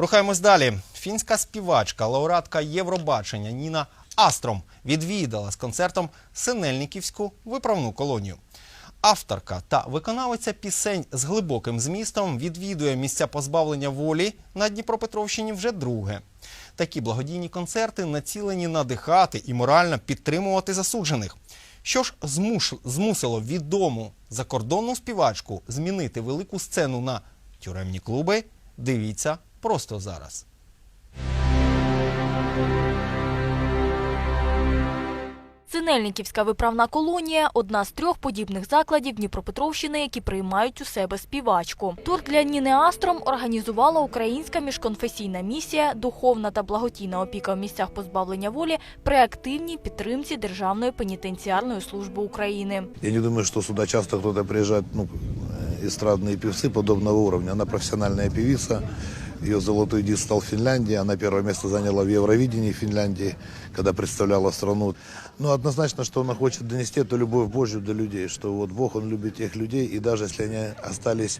Рухаємось далі. Фінська співачка, лауреатка Євробачення Ніна Астром відвідала з концертом Синельниківську виправну колонію. Авторка та виконавиця пісень з глибоким змістом відвідує місця позбавлення волі на Дніпропетровщині вже друге. Такі благодійні концерти націлені надихати і морально підтримувати засуджених. Що ж змуш... змусило відому закордонну співачку змінити велику сцену на тюремні клуби? Дивіться просто зараз. Синельниківська виправна колонія – одна з трьох подібних закладів Дніпропетровщини, які приймають у себе співачку. Тур для Ніни Астром організувала українська міжконфесійна місія «Духовна та благодійна опіка в місцях позбавлення волі» при активній підтримці Державної пенітенціарної служби України. Я не думаю, что сюда часто кто-то приезжает, ну, э, эстрадные певцы подобного уровня. Она профессиональная певица. Ее золотой диск стал Финляндия. Она первое место заняла в Евровидении Финляндии, когда представляла страну. Ну, однозначно, что она хочет донести эту любовь Божью до людей, что вот Бог, Он любит тех людей, и даже если они остались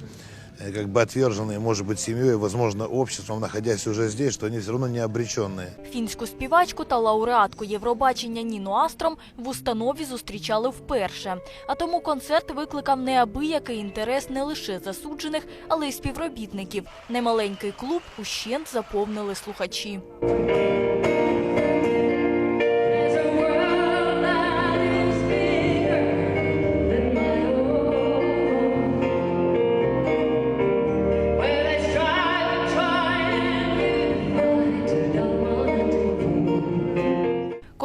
как бы отверженные, может быть, семьей, возможно, обществом, находясь уже здесь, что они все равно не обреченные. Фінську співачку та лауреатку Євробачення Ніну Астром в установі зустрічали вперше. А тому концерт викликав неабиякий інтерес не лише засуджених, але й співробітників. Немаленький клуб ущент заповнили слухачі.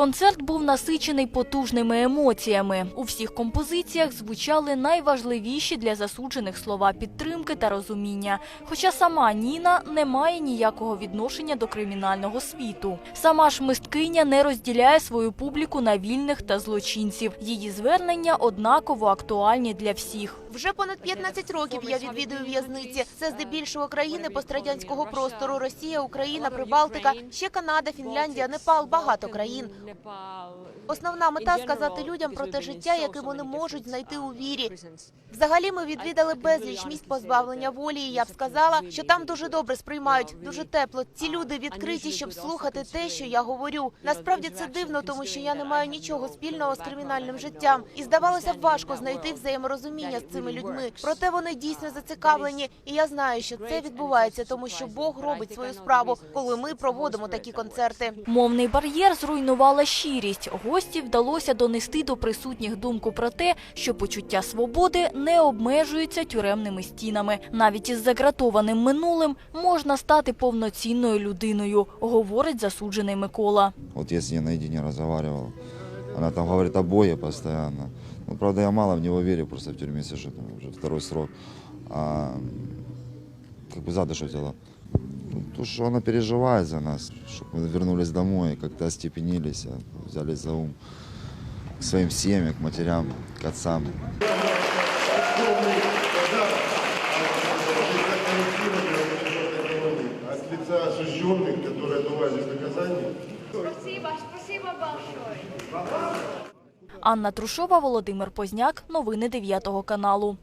Концерт був насичений потужними емоціями. У всіх композиціях звучали найважливіші для засуджених слова підтримки та розуміння. Хоча сама Ніна не має ніякого відношення до кримінального світу. Сама ж мисткиня не розділяє свою публіку на вільних та злочинців. Її звернення однаково актуальні для всіх. Вже понад 15 років я відвідую в'язниці. Це здебільшого країни пострадянського простору: Росія, Україна, Прибалтика, ще Канада, Фінляндія, Непал, багато країн. Основна мета сказати людям про те життя, яке вони можуть знайти у вірі. Взагалі, ми відвідали безліч місць позбавлення волі. І я б сказала, що там дуже добре сприймають, дуже тепло. Ці люди відкриті, щоб слухати те, що я говорю. Насправді це дивно, тому що я не маю нічого спільного з кримінальним життям. І здавалося б важко знайти взаєморозуміння з цими людьми. Проте вони дійсно зацікавлені, і я знаю, що це відбувається, тому що Бог робить свою справу, коли ми проводимо такі концерти. Мовний бар'єр зруйнувала щирість. Гості вдалося донести до присутніх думку про те, що почуття свободи не обмежуються тюремними стінами. Навіть із загратованим минулим можна стати повноцінною людиною, говорить засуджений Микола. Вот я с ней наедине разговаривал. Она там говорит о Боге постоянно. Ну, правда, я мало в него верю, просто в тюрьме сижу, уже второй срок. А, как бы задушу взяла. Ну, то, что она переживает за нас, чтобы мы вернулись домой, как-то остепенились, а, взялись за ум к своим семьям, к матерям, к отцам. от лица осужденных, которые отбывали наказание. Спасибо, спасибо большое. Анна Трушова, Володимир Позняк. Новини 9 каналу.